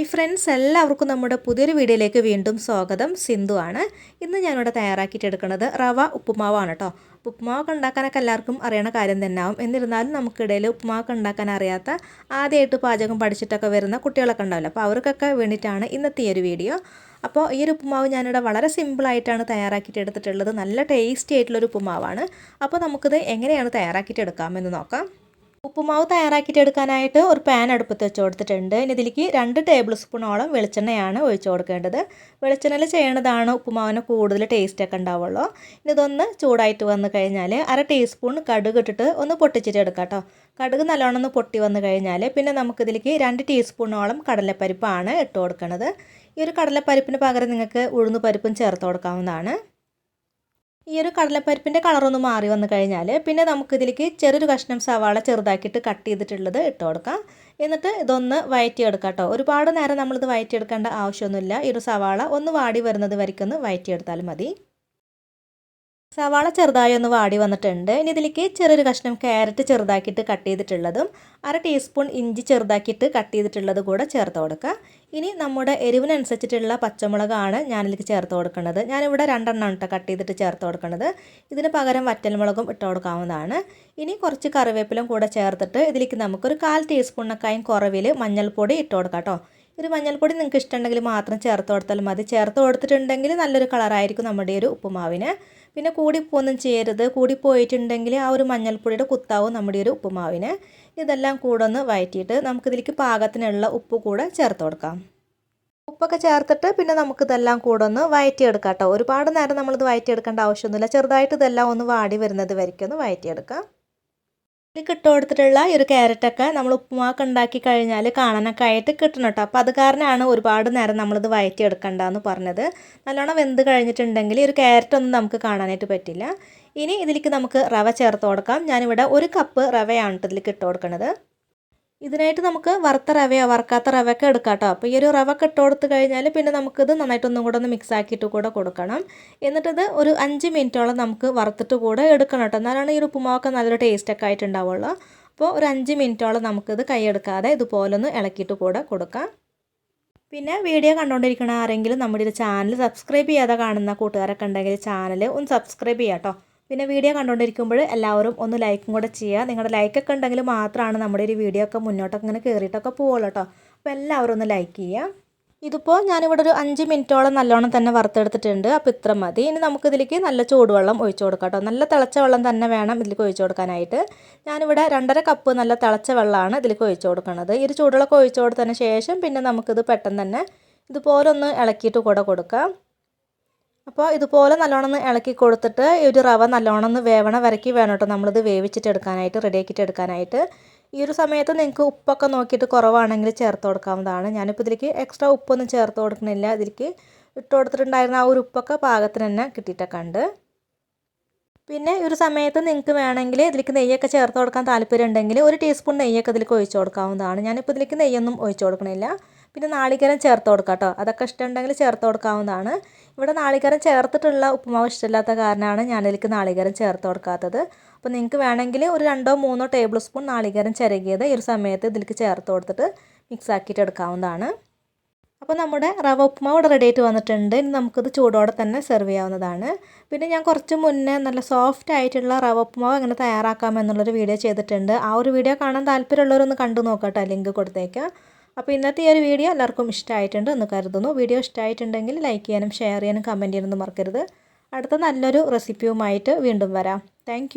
Hi friends എല്ലാവർക്കും നമ്മുടെ പുതിയൊരു വീഡിയോയിലേക്ക് വീണ്ടും സ്വാഗതം. സിന്ധു ആണ്. ഇന്ന് ഞാനിവിടെ തയ്യാറാക്കിയിട്ടെടുക്കുന്നത് റവ ഉപ്പുമാവാണ് കേട്ടോ ഉപ്പുമാവൊക്കെ ഉണ്ടാക്കാനൊക്കെ എല്ലാവർക്കും അറിയണ കാര്യം തന്നെ ആവും എന്നിരുന്നാലും നമുക്കിടയിൽ ഉപ്പുമാവൊക്കെ ഉണ്ടാക്കാൻ അറിയാത്ത ആദ്യമായിട്ട് പാചകം പഠിച്ചിട്ടൊക്കെ വരുന്ന കുട്ടികളൊക്കെ ഉണ്ടാവില്ല? അപ്പോൾ അവർക്കൊക്കെ വേണ്ടിയിട്ടാണ് ഇന്നത്തെ ഈ ഒരു വീഡിയോ. അപ്പോൾ ഈ ഒരു ഉപ്പുമാവ് ഞാനിവിടെ വളരെ സിമ്പിളായിട്ടാണ് തയ്യാറാക്കിയിട്ട് എടുത്തിട്ടുള്ളത്. നല്ല ടേസ്റ്റി ആയിട്ടുള്ളൊരു ഉപ്പുമാവാണ്. അപ്പോൾ നമുക്കിത് എങ്ങനെയാണ് തയ്യാറാക്കിയിട്ട് എടുക്കാമെന്ന് നോക്കാം. ഉപ്പുമാവ് തയ്യാറാക്കിയിട്ട് എടുക്കാനായിട്ട് ഒരു പാൻ അടുപ്പത്ത് വെച്ച് കൊടുത്തിട്ടുണ്ട്. ഇനി ഇതിലേക്ക് രണ്ട് ടേബിൾ സ്പൂണോളം വെളിച്ചെണ്ണയാണ് ഒഴിച്ചു കൊടുക്കേണ്ടത്. വെളിച്ചെണ്ണയിൽ ചെയ്യണതാണ് ഉപ്പുമാവിന് കൂടുതൽ ടേസ്റ്റ് ഒക്കെ ഉണ്ടാവുള്ളൂ. ഇനി ഇതൊന്ന് ചൂടായിട്ട് വന്നു കഴിഞ്ഞാൽ അര ടീസ്പൂൺ കടുക് ഇട്ടിട്ട് ഒന്ന് പൊട്ടിച്ചിട്ട് എടുക്കാം കേട്ടോ കടുക് നല്ലോണം ഒന്ന് പൊട്ടി വന്നു കഴിഞ്ഞാൽ പിന്നെ നമുക്കിതിലേക്ക് രണ്ട് ടീസ്പൂണോളം കടലപ്പരിപ്പാണ് ഇട്ട് കൊടുക്കുന്നത് ഈ ഒരു കടലപ്പരിപ്പിന് പകരം നിങ്ങൾക്ക് ഉഴുന്ന് പരിപ്പും ചേർത്ത് കൊടുക്കാവുന്നതാണ്. ഈ ഒരു കടലപ്പരിപ്പിന്റെ കളറൊന്ന് മാറി വന്നു കഴിഞ്ഞാൽ പിന്നെ നമുക്കിതിലേക്ക് ചെറിയൊരു കഷ്ണം സവാള ചെറുതാക്കിയിട്ട് കട്ട് ചെയ്തിട്ടുള്ളത് ഇട്ട് കൊടുക്കാം. എന്നിട്ട് ഇതൊന്ന് വയറ്റിയെടുക്കാം കേട്ടോ ഒരുപാട് നേരം നമ്മളിത് വയറ്റിയെടുക്കേണ്ട ആവശ്യമൊന്നുമില്ല. ഈ ഒരു സവാള ഒന്ന് വാടി വരുന്നത് വരയ്ക്കൊന്ന് വയറ്റിയെടുത്താൽ മതി. സവാള ചെറുതായി ഒന്ന് വാടി വന്നിട്ടുണ്ട്. ഇനി ഇതിലേക്ക് ചെറിയൊരു കഷ്ണം ക്യാരറ്റ് ചെറുതാക്കിയിട്ട് കട്ട് ചെയ്തിട്ടുള്ളതും അര ടീസ്പൂൺ ഇഞ്ചി ചെറുതാക്കിയിട്ട് കട്ട് ചെയ്തിട്ടുള്ളത് കൂടെ ചേർത്ത് കൊടുക്കുക. ഇനി നമ്മുടെ എരിവിനനുസരിച്ചിട്ടുള്ള പച്ചമുളകാണ് ഞാനിതിലേക്ക് ചേർത്ത് കൊടുക്കുന്നത്. ഞാനിവിടെ രണ്ടെണ്ണം കേട്ടോ കട്ട് ചെയ്തിട്ട് ചേർത്ത് കൊടുക്കുന്നത്. ഇതിന് പകരം വറ്റൽമുളകും ഇട്ട് കൊടുക്കാവുന്നതാണ്. ഇനി കുറച്ച് കറിവേപ്പിലും കൂടെ ചേർത്തിട്ട് ഇതിലേക്ക് നമുക്കൊരു കാൽ ടീസ്പൂണൊക്കെയും കുറവിൽ മഞ്ഞൾപ്പൊടി ഇട്ട് കൊടുക്കാം കേട്ടോ ഒരു മഞ്ഞൾപ്പൊടി നിങ്ങൾക്ക് ഇഷ്ടമുണ്ടെങ്കിൽ മാത്രം ചേർത്ത് കൊടുത്താൽ മതി. ചേർത്ത് കൊടുത്തിട്ടുണ്ടെങ്കിൽ നല്ലൊരു കളറായിരിക്കും നമ്മുടെ ഒരു ഉപ്പുമാവിന്. പിന്നെ കൂടിപ്പോന്നും ചെയ്യരുത്. കൂടിപ്പോയിട്ടുണ്ടെങ്കിൽ ആ ഒരു മഞ്ഞൾപ്പൊടിയുടെ കുത്താവും നമ്മുടെ ഒരു ഉപ്പുമാവിന്. ഇതെല്ലാം കൂടെ ഒന്ന് വയറ്റിയിട്ട് നമുക്കിതിലേക്ക് പാകത്തിനുള്ള ഉപ്പ് കൂടെ ചേർത്ത് കൊടുക്കാം. ഉപ്പൊക്കെ ചേർത്തിട്ട് പിന്നെ നമുക്കിതെല്ലാം കൂടെ ഒന്ന് വയറ്റിയെടുക്കാം കേട്ടോ. ഒരുപാട് നേരം നമ്മളിത് വയറ്റിയെടുക്കേണ്ട ആവശ്യമൊന്നുമില്ല. ചെറുതായിട്ട് ഇതെല്ലാം ഒന്ന് വാടി വരുന്നത് വരയ്ക്കും. ഒന്ന് വയറ്റിയെടുക്കാം ഇതിലേക്ക് ഇട്ട് കൊടുത്തിട്ടുള്ള ഈ ഒരു ക്യാരറ്റൊക്കെ നമ്മൾ ഉപ്പുമാക്കി ഉണ്ടാക്കി കഴിഞ്ഞാൽ കാണാനൊക്കെ ആയിട്ട് കിട്ടണം കേട്ടോ. അപ്പോൾ അത് കാരണമാണ് ഒരുപാട് നേരം നമ്മളിത് വയറ്റി എടുക്കണ്ടെന്ന് പറഞ്ഞത്. നല്ലോണം വെന്ത് കഴിഞ്ഞിട്ടുണ്ടെങ്കിൽ ഈ ഒരു ക്യാരറ്റൊന്നും നമുക്ക് കാണാനായിട്ട് പറ്റില്ല. ഇനി ഇതിലേക്ക് നമുക്ക് റവ ചേർത്ത് കൊടുക്കാം. ഞാനിവിടെ ഒരു കപ്പ് റവയാണ് ഇതിലേക്ക് ഇട്ട് കൊടുക്കുന്നത് ഇതിനായിട്ട് നമുക്ക് വറുത്ത റവയോ വറുക്കാത്ത റവയൊക്കെ എടുക്കാം കേട്ടോ അപ്പോൾ ഈ ഒരു റവ ഇട്ട് കൊടുത്തു കഴിഞ്ഞാൽ പിന്നെ നമുക്കിത് നന്നായിട്ടൊന്നും കൂടെ ഒന്ന് മിക്സ് ആക്കിയിട്ട് കൂടെ കൊടുക്കണം. എന്നിട്ടിത് ഒരു അഞ്ച് മിനിറ്റോളം നമുക്ക് വറുത്തിട്ട് കൂടെ എടുക്കണം കേട്ടോ എന്നാലാണ് ഈ ഒരു ഉപ്പുമാവൊക്കെ നല്ലൊരു ടേസ്റ്റൊക്കെ ആയിട്ടുണ്ടാവുള്ളൂ. അപ്പോൾ ഒരു അഞ്ച് മിനിറ്റോളം നമുക്കിത് കൈയെടുക്കാതെ ഇതുപോലൊന്ന് ഇളക്കിയിട്ട് കൂടെ കൊടുക്കാം. പിന്നെ വീഡിയോ കണ്ടുകൊണ്ടിരിക്കണ ആരെങ്കിലും നമ്മുടെ ഒരു ചാനൽ സബ്സ്ക്രൈബ് ചെയ്യാതെ കാണുന്ന കൂട്ടുകാരൊക്കെ ഉണ്ടെങ്കിൽ ചാനൽ ഒന്ന് സബ്സ്ക്രൈബ് ചെയ്യാം കേട്ടോ പിന്നെ വീഡിയോ കണ്ടുകൊണ്ടിരിക്കുമ്പോൾ എല്ലാവരും ഒന്ന് ലൈക്കും കൂടെ ചെയ്യുക. നിങ്ങളുടെ ലൈക്കൊക്കെ ഉണ്ടെങ്കിൽ മാത്രമാണ് നമ്മുടെ ഒരു വീഡിയോ ഒക്കെ മുന്നോട്ടൊക്കെ ഇങ്ങനെ കയറിയിട്ടൊക്കെ പോകുള്ളൂ കേട്ടോ. അപ്പോൾ എല്ലാവരും ഒന്ന് ലൈക്ക് ചെയ്യുക. ഇതിപ്പോൾ ഞാനിവിടെ ഒരു അഞ്ച് മിനിറ്റോളം നല്ലോണം തന്നെ വറുത്തെടുത്തിട്ടുണ്ട്. അപ്പോൾ ഇത്ര മതി. ഇനി നമുക്കിതിലേക്ക് നല്ല ചൂടുവെള്ളം ഒഴിച്ചു കൊടുക്കാം കേട്ടോ. നല്ല തിളച്ച വെള്ളം തന്നെ വേണം ഇതിലേക്ക് ഒഴിച്ചു കൊടുക്കാനായിട്ട്. ഞാനിവിടെ രണ്ടര കപ്പ് നല്ല തിളച്ച വെള്ളമാണ് ഇതിലേക്ക് ഒഴിച്ചു കൊടുക്കുന്നത്. ഈ ഒരു ചൂടുവെള്ളമൊക്കെ ഒഴിച്ചു കൊടുത്തതിന് ശേഷം പിന്നെ നമുക്കിത് പെട്ടെന്ന് തന്നെ ഇതുപോലൊന്ന് ഇളക്കിയിട്ട് കൂടെ കൊടുക്കാം. അപ്പോൾ ഇതുപോലെ നല്ലോണം ഇളക്കി കൊടുത്തിട്ട് ഈ ഒരു റവ നല്ലോണം ഒന്ന് വേവണ വരക്കി വേണം കേട്ടോ. നമ്മളിത് വേവിച്ചിട്ട് എടുക്കാനായിട്ട് റെഡിയാക്കിയിട്ട് എടുക്കാനായിട്ട്. ഈ ഒരു സമയത്ത് നിങ്ങൾക്ക് ഉപ്പൊക്കെ നോക്കിയിട്ട് കുറവാണെങ്കിൽ ചേർത്ത് കൊടുക്കാവുന്നതാണ്. ഞാനിപ്പോൾ ഇതിലേക്ക് എക്സ്ട്രാ ഉപ്പൊന്നും ചേർത്ത് കൊടുക്കണില്ല. ഇതിലേക്ക് ഇട്ട് കൊടുത്തിട്ടുണ്ടായിരുന്ന ആ ഒരു ഉപ്പൊക്കെ പാകത്തിന് തന്നെ കിട്ടിയിട്ടൊക്കെ ഉണ്ട്. പിന്നെ ഈ ഒരു സമയത്ത് നിങ്ങൾക്ക് വേണമെങ്കിൽ ഇതിലേക്ക് നെയ്യൊക്കെ ചേർത്ത് കൊടുക്കാൻ താല്പര്യം ഉണ്ടെങ്കിൽ ഒരു ടീസ്പൂൺ നെയ്യൊക്കെ ഇതിലേക്ക് ഒഴിച്ചു കൊടുക്കാവുന്നതാണ്. ഞാനിപ്പോൾ ഇതിലേക്ക് നെയ്യൊന്നും ഒഴിച്ചു കൊടുക്കണില്ല. പിന്നെ നാളികേരം ചേർത്ത് കൊടുക്കാം കേട്ടോ. അതൊക്കെ ഇഷ്ടമുണ്ടെങ്കിൽ ചേർത്ത് കൊടുക്കാവുന്നതാണ്. ഇവിടെ നാളികേരം ചേർത്തിട്ടുള്ള ഉപ്പുമാവ് ഇഷ്ടമില്ലാത്ത കാരണമാണ് ഞാനിതിലേക്ക് നാളികേരം ചേർത്ത് കൊടുക്കാത്തത്. അപ്പോൾ നിങ്ങൾക്ക് വേണമെങ്കിൽ ഒരു രണ്ടോ മൂന്നോ ടേബിൾ സ്പൂൺ നാളികേരം ചിരകിയത് ഈ ഒരു സമയത്ത് ഇതിലേക്ക് ചേർത്ത് കൊടുത്തിട്ട് മിക്സ് ആക്കിയിട്ട് എടുക്കാവുന്നതാണ്. അപ്പോൾ നമ്മുടെ റവ ഉപ്പുമാവ് ഇവിടെ റെഡി ആയിട്ട് വന്നിട്ടുണ്ട്. ഇനി നമുക്കിത് ചൂടോടെ തന്നെ സെർവ് ചെയ്യാവുന്നതാണ്. പിന്നെ ഞാൻ കുറച്ച് മുന്നേ നല്ല സോഫ്റ്റ് ആയിട്ടുള്ള റവ ഉപ്പുമാവ് എങ്ങനെ തയ്യാറാക്കാം എന്നുള്ളൊരു വീഡിയോ ചെയ്തിട്ടുണ്ട്. ആ ഒരു വീഡിയോ കാണാൻ താല്പര്യമുള്ളവരൊന്ന് കണ്ടു നോക്കട്ടെ. ലിങ്ക് കൊടുത്തേക്കാം. അപ്പോൾ ഇന്നത്തെ ഈ ഒരു വീഡിയോ എല്ലാവർക്കും ഇഷ്ടമായിട്ടുണ്ട് എന്ന് കരുതുന്നു. വീഡിയോ ഇഷ്ടമായിട്ടുണ്ടെങ്കിൽ ലൈക്ക് ചെയ്യാനും ഷെയർ ചെയ്യാനും കമന്റ് ചെയ്യാനൊന്നും മറക്കരുത്. അടുത്ത നല്ലൊരു റെസിപ്പിയുമായിട്ട് വീണ്ടും വരാം. താങ്ക്